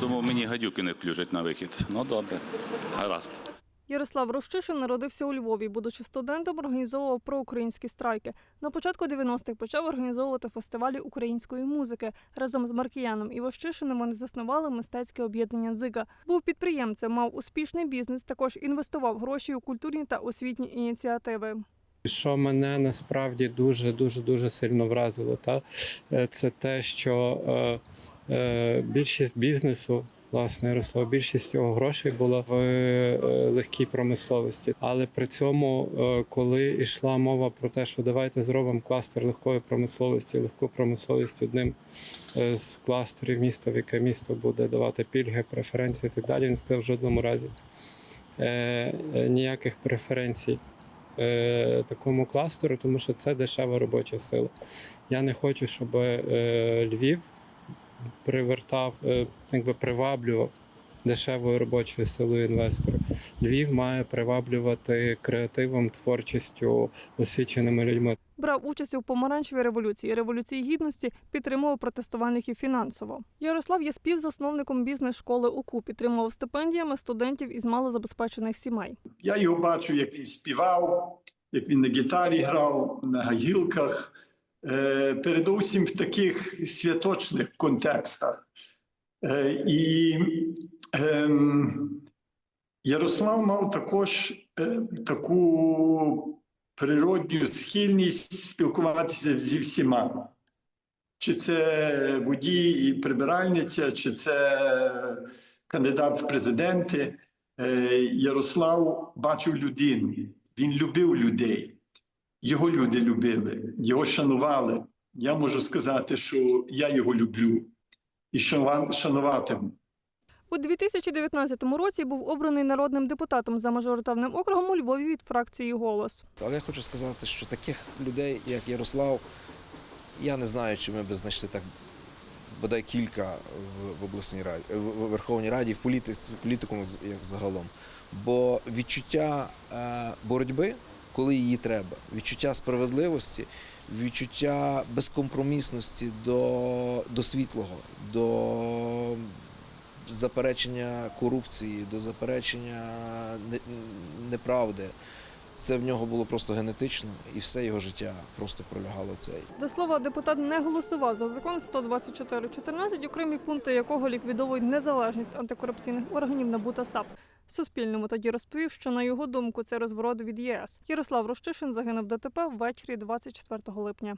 думав, мені гадюки не включать на вихід. Ну добре, гаразд. Ярослав Рощишин народився у Львові. Будучи студентом, організовував проукраїнські страйки. На початку 90-х почав організовувати фестивалі української музики. Разом з Маркіяном і Вощишиним вони заснували мистецьке об'єднання «Дзига». Був підприємцем, мав успішний бізнес, також інвестував гроші у культурні та освітні ініціативи. Що мене насправді дуже дуже дуже сильно вразило, та? Е, це те, що е, е, більшість бізнесу, власне, Ярослав, більшість його грошей була в е, легкій промисловості. Але при цьому, е, коли йшла мова про те, що давайте зробимо кластер легкої промисловості, легку промисловість одним е, з кластерів міста, в яке місто буде давати пільги, преференції і так далі, він сказав в жодному разі е, е, ніяких преференцій е, такому кластеру, тому що це дешева робоча сила. Я не хочу, щоб е, Львів привертав, е, якби приваблював дешевою робочою силою інвесторів. Львів має приваблювати креативом, творчістю, освіченими людьми. Брав участь у помаранчевій революції, революції гідності, підтримував протестувальників фінансово. Ярослав є співзасновником бізнес-школи УКУ, підтримував стипендіями студентів із малозабезпечених сімей. Я його бачив, як він співав, як він на гітарі грав, на гагілках. Е, передусім в таких святочних контекстах. Е, і Ярослав мав також е, таку природню схильність спілкуватися зі всіма. Чи це водій і прибиральниця, чи це кандидат в президенти. Е, Ярослав бачив людину, він любив людей. Його люди любили, його шанували. Я можу сказати, що я його люблю і шанува- шануватиму. У 2019 році був обраний народним депутатом за мажоритарним округом у Львові від фракції Голос. Але я хочу сказати, що таких людей, як Ярослав, я не знаю, чи ми би знайшли так бодай кілька в, обласній раді, в Верховній Раді, в політиці, в політикуму як загалом. Бо відчуття е, боротьби, коли її треба, відчуття справедливості, відчуття безкомпромісності до, до світлого, до заперечення корупції, до заперечення неправди. Це в нього було просто генетично, і все його життя просто пролягало цей. До слова, депутат не голосував за закон 124.14, окремі пункти якого ліквідовують незалежність антикорупційних органів НАБУ та САП. Суспільному тоді розповів, що на його думку це розворот від ЄС. Ярослав Рощишин загинув ДТП ввечері 24 липня.